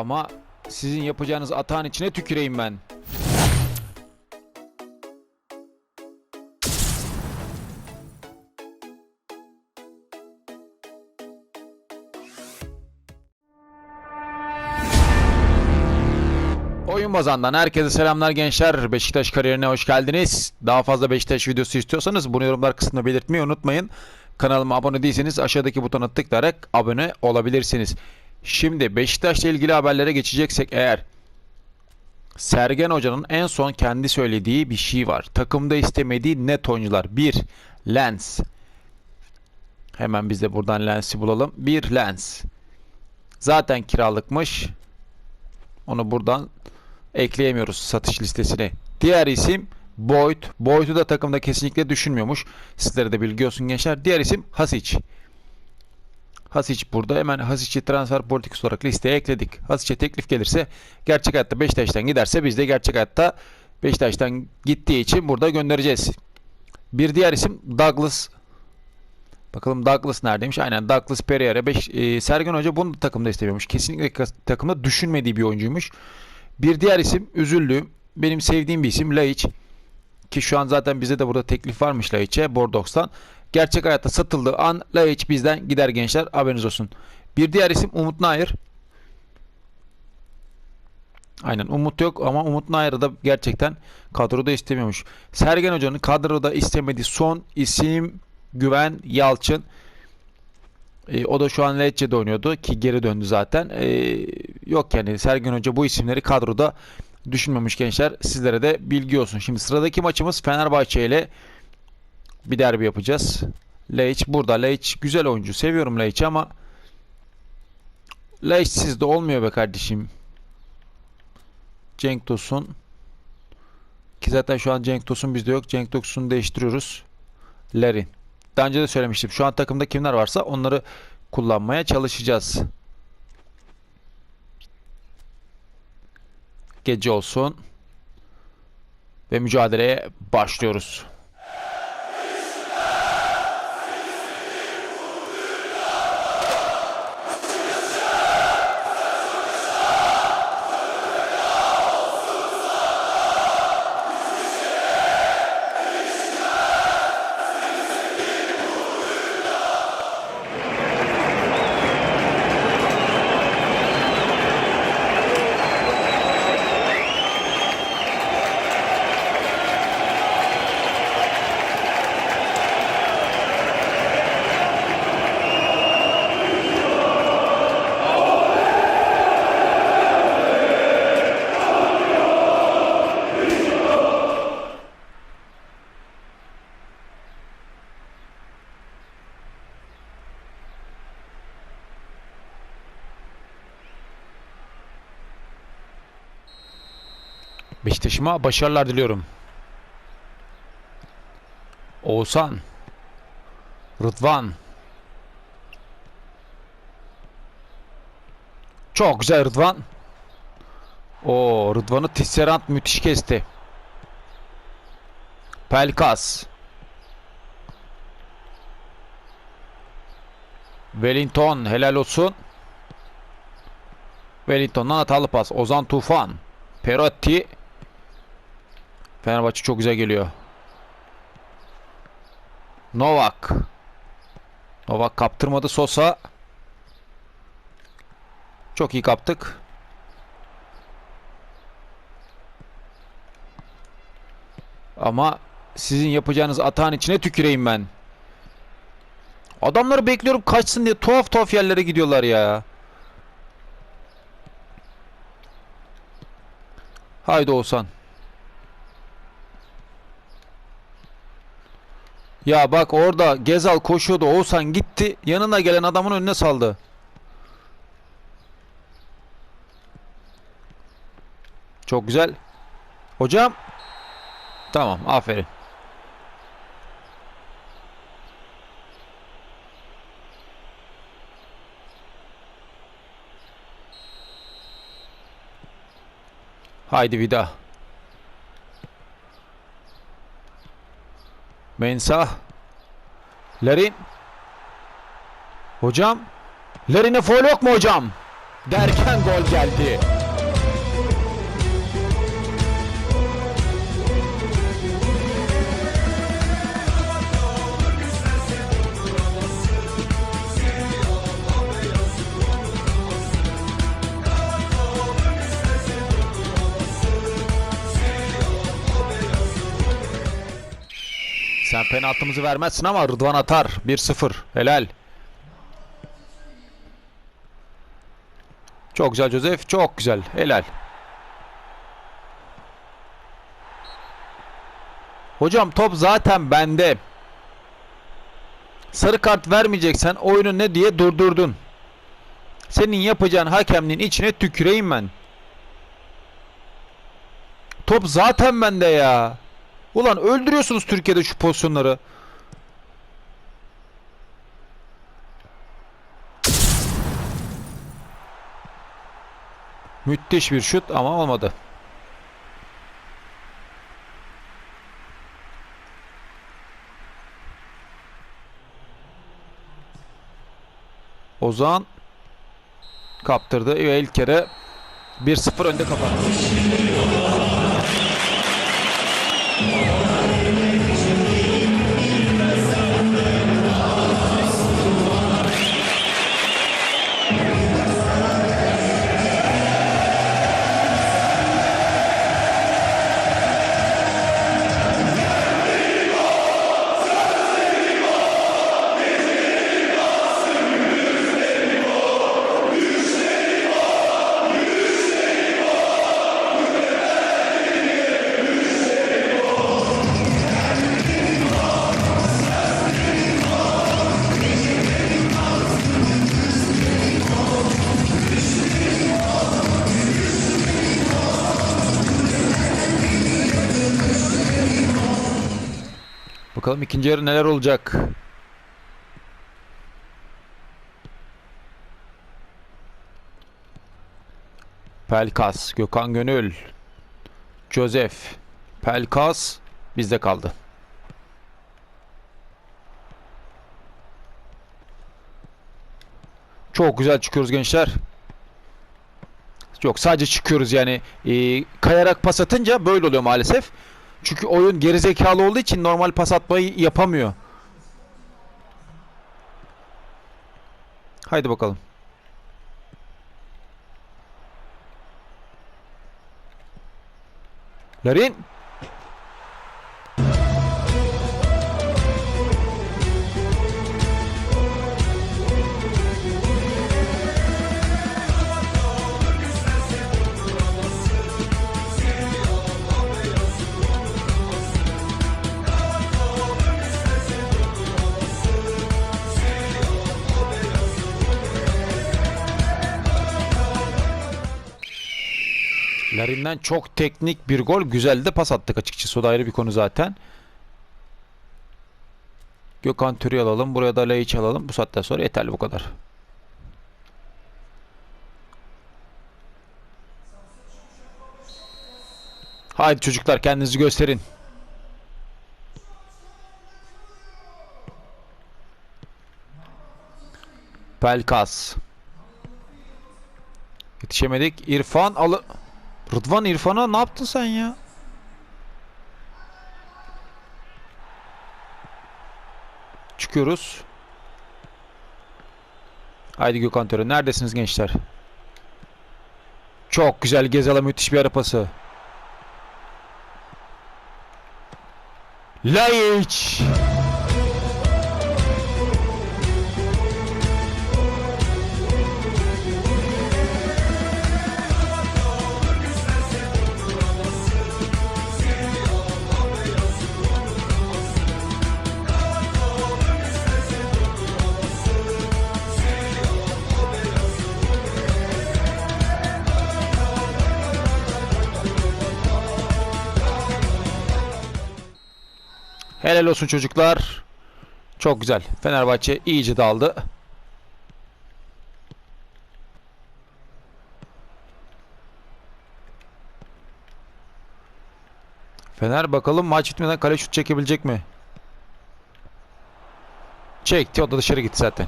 Ama sizin yapacağınız atağın içine tüküreyim ben. Oyun Bazan'dan herkese selamlar gençler. Beşiktaş kariyerine hoş geldiniz. Daha fazla Beşiktaş videosu istiyorsanız bunu yorumlar kısmında belirtmeyi unutmayın. Kanalıma abone değilseniz aşağıdaki butona tıklayarak abone olabilirsiniz. Şimdi Beşiktaş'la ilgili haberlere geçeceksek eğer Sergen Hoca'nın en son kendi söylediği bir şey var. Takımda istemediği net oyuncular. 1. Lens. Hemen biz de buradan Lens'i bulalım. 1. Lens. Zaten kiralıkmış. Onu buradan ekleyemiyoruz satış listesine. Diğer isim Boyd. Boyd'u da takımda kesinlikle düşünmüyormuş. Sizlere de bilgi olsun gençler. Diğer isim Hasic. Hasic burada. Hemen Hasic'i transfer politikası olarak listeye ekledik. Hasic'e teklif gelirse gerçek hayatta Beşiktaş'tan giderse biz de gerçek hayatta Beşiktaş'tan gittiği için burada göndereceğiz. Bir diğer isim Douglas. Bakalım Douglas neredeymiş? Aynen Douglas Pereira. Beş, e, Sergen Hoca bunu da takımda istemiyormuş. Kesinlikle takımda düşünmediği bir oyuncuymuş. Bir diğer isim üzüldüğüm, benim sevdiğim bir isim Laiç. Ki şu an zaten bize de burada teklif varmış Laiç'e Bordeaux'tan. Gerçek hayatta satıldığı an Laiç bizden gider gençler. Haberiniz olsun. Bir diğer isim Umut Nair. Aynen Umut yok ama Umut Nair'ı da gerçekten kadroda istemiyormuş. Sergen Hoca'nın kadroda istemediği son isim Güven Yalçın. E, o da şu an Lecce'de oynuyordu ki geri döndü zaten. E, yok yani Sergen Hoca bu isimleri kadroda düşünmemiş gençler. Sizlere de bilgi olsun. Şimdi sıradaki maçımız Fenerbahçe ile bir derbi yapacağız. Leic burada. Leic güzel oyuncu. Seviyorum Leic'i ama Leic sizde olmuyor be kardeşim. Cenk Tosun ki zaten şu an Cenk Tosun bizde yok. Cenk Tosun'u değiştiriyoruz. Larin. Daha önce de söylemiştim. Şu an takımda kimler varsa onları kullanmaya çalışacağız. Gece olsun. Ve mücadeleye başlıyoruz. Beşiktaş'ıma başarılar diliyorum. Oğuzhan. Rıdvan. Çok güzel Rıdvan. O Rıdvan'ı Tisserand müthiş kesti. Pelkas. Wellington helal olsun. Wellington'dan hatalı pas. Ozan Tufan. Perotti. Fenerbahçe çok güzel geliyor. Novak. Novak kaptırmadı Sosa. Çok iyi kaptık. Ama sizin yapacağınız atağın içine tüküreyim ben. Adamları bekliyorum kaçsın diye tuhaf tuhaf yerlere gidiyorlar ya. Haydi Oğuzhan. Ya bak orada Gezal koşuyordu. Oğuzhan gitti. Yanına gelen adamın önüne saldı. Çok güzel. Hocam. Tamam. Aferin. Haydi vida. Mensah. Larin. Hocam. Larin'e foul yok mu hocam? Derken gol geldi. Sen penaltımızı vermezsin ama Rıdvan atar. 1-0. Helal. Çok güzel Joseph. Çok güzel. Helal. Hocam top zaten bende. Sarı kart vermeyeceksen oyunu ne diye durdurdun. Senin yapacağın hakemliğin içine tüküreyim ben. Top zaten bende ya. Ulan öldürüyorsunuz Türkiye'de şu pozisyonları. Müthiş bir şut ama olmadı. Ozan kaptırdı ve ilk kere 1-0 önde kapattı. Bakalım ikinci yarı neler olacak. Pelkas, Gökhan Gönül, Joseph, Pelkas bizde kaldı. Çok güzel çıkıyoruz gençler. Yok sadece çıkıyoruz yani Ee, kayarak pas atınca böyle oluyor maalesef. Çünkü oyun gerizekalı olduğu için normal pas atmayı yapamıyor. Haydi bakalım. Larin. Larin'den çok teknik bir gol. Güzel de pas attık açıkçası. O da ayrı bir konu zaten. Gökhan Türü alalım. Buraya da Laiç alalım. Bu saatten sonra yeterli bu kadar. Haydi çocuklar kendinizi gösterin. Pelkas. Yetişemedik. İrfan alı... Rıdvan İrfan'a ne yaptın sen ya? Çıkıyoruz. Haydi Gökhan Töre. Neredesiniz gençler? Çok güzel Gezal'a müthiş bir ara pası. Laiç. Helal olsun çocuklar. Çok güzel. Fenerbahçe iyice daldı. Fener bakalım maç bitmeden kale şut çekebilecek mi? Çekti. O da dışarı gitti zaten.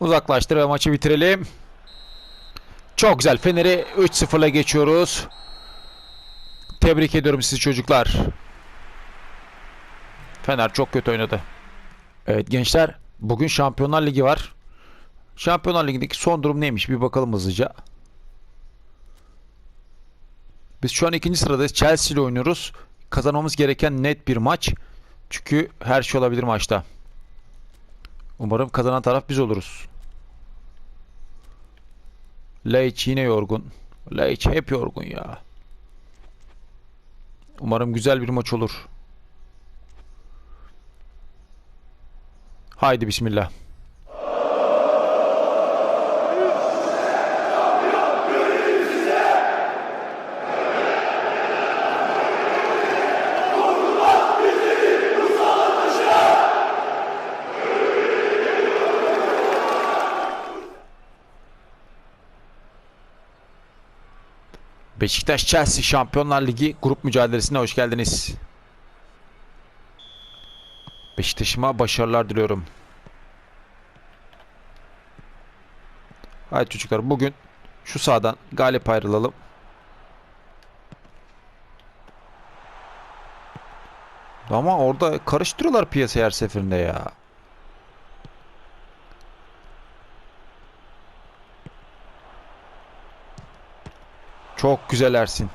Uzaklaştır ve maçı bitirelim. Çok güzel. Fener'i 3-0'la geçiyoruz. Tebrik ediyorum sizi çocuklar. Fener çok kötü oynadı. Evet gençler. Bugün Şampiyonlar Ligi var. Şampiyonlar Ligi'ndeki son durum neymiş? Bir bakalım hızlıca. Biz şu an ikinci sıradayız. Chelsea ile oynuyoruz. Kazanmamız gereken net bir maç. Çünkü her şey olabilir maçta. Umarım kazanan taraf biz oluruz. Leic yine yorgun. Leic hep yorgun ya. Umarım güzel bir maç olur. Haydi bismillah. Beşiktaş Chelsea Şampiyonlar Ligi grup mücadelesine hoş geldiniz. Beşiktaş'ıma başarılar diliyorum. Haydi çocuklar bugün şu sahadan galip ayrılalım. Ama orada karıştırıyorlar piyasayı her seferinde ya. Çok güzel Ersin.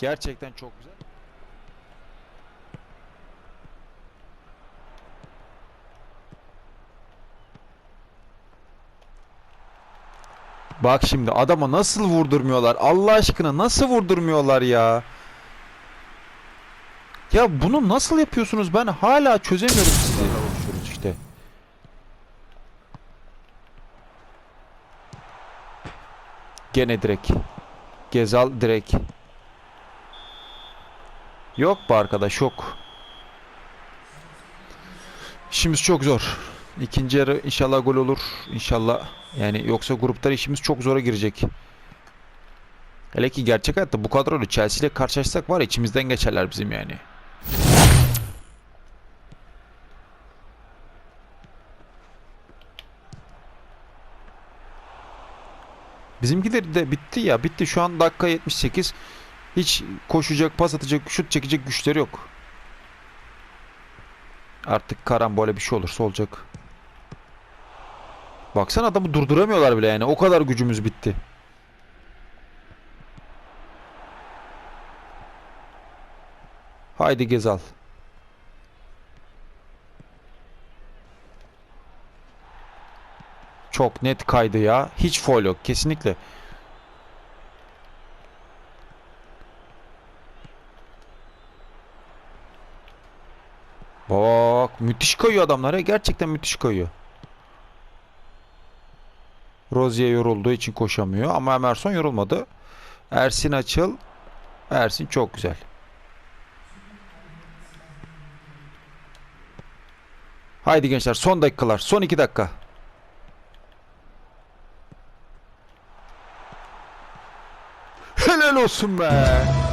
Gerçekten çok güzel. Bak şimdi adama nasıl vurdurmuyorlar? Allah aşkına nasıl vurdurmuyorlar ya? Ya bunu nasıl yapıyorsunuz? Ben hala çözemiyorum sizi. İşte. Gene direkt. Gezal direkt. Yok bu arkadaş yok. İşimiz çok zor. İkinci yarı inşallah gol olur. İnşallah. Yani yoksa gruplar işimiz çok zora girecek. Hele ki gerçek hayatta bu kadroyla Chelsea ile karşılaşsak var içimizden geçerler bizim yani. Bizimkiler de bitti ya. Bitti. Şu an dakika 78. Hiç koşacak, pas atacak, şut çekecek güçleri yok. Artık karambole bir şey olursa olacak. Baksana adamı durduramıyorlar bile yani. O kadar gücümüz bitti. Haydi Gezal. Çok net kaydı ya. Hiç foul yok. Kesinlikle. Bak müthiş kayıyor adamlar ya. Gerçekten müthiş kayıyor. Rozier yorulduğu için koşamıyor ama Emerson yorulmadı. Ersin açıl. Ersin çok güzel. Haydi gençler son dakikalar. Son iki dakika. Helal olsun be.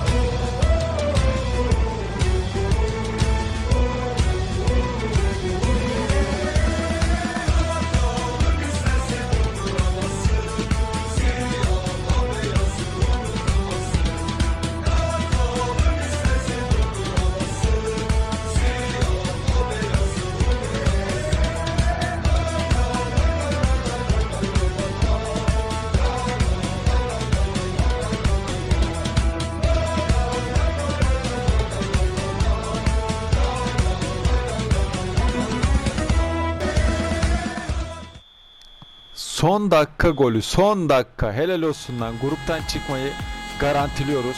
Son dakika golü. Son dakika. Helal olsun lan. Gruptan çıkmayı garantiliyoruz.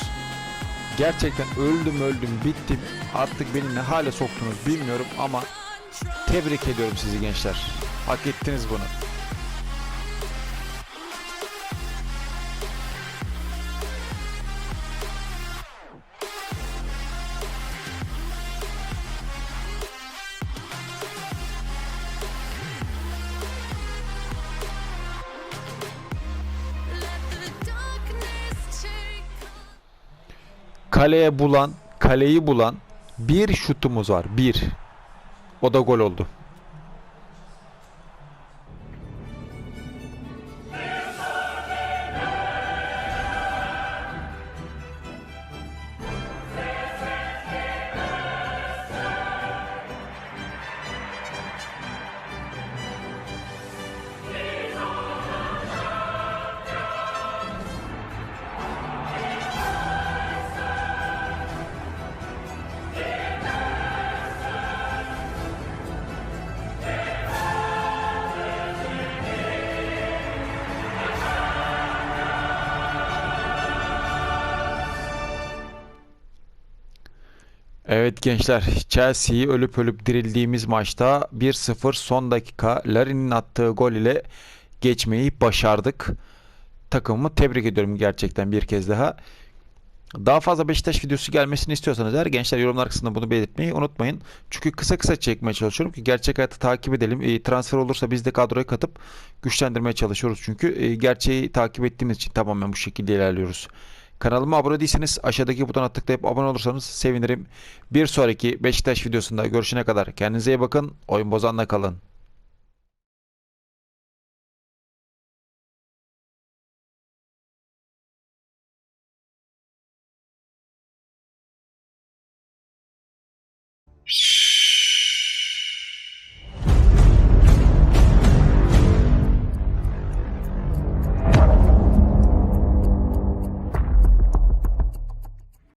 Gerçekten öldüm öldüm bittim. Artık beni ne hale soktunuz bilmiyorum ama tebrik ediyorum sizi gençler. Hak ettiniz bunu. Kaleye bulan, kaleyi bulan bir şutumuz var. Bir. O da gol oldu. Evet gençler, Chelsea'yi ölüp ölüp dirildiğimiz maçta 1-0 son dakika Larin'in attığı gol ile geçmeyi başardık. Takımımı tebrik ediyorum gerçekten bir kez daha. Daha fazla Beşiktaş videosu gelmesini istiyorsanız eğer gençler yorumlar kısmında bunu belirtmeyi unutmayın. Çünkü kısa kısa çekmeye çalışıyorum ki gerçek hayatı takip edelim. E, transfer olursa biz de kadroya katıp güçlendirmeye çalışıyoruz. Çünkü e, gerçeği takip ettiğimiz için tamamen bu şekilde ilerliyoruz. Kanalıma abone değilseniz aşağıdaki butona tıklayıp abone olursanız sevinirim. Bir sonraki Beşiktaş videosunda görüşene kadar kendinize iyi bakın. Oyun bozanla kalın.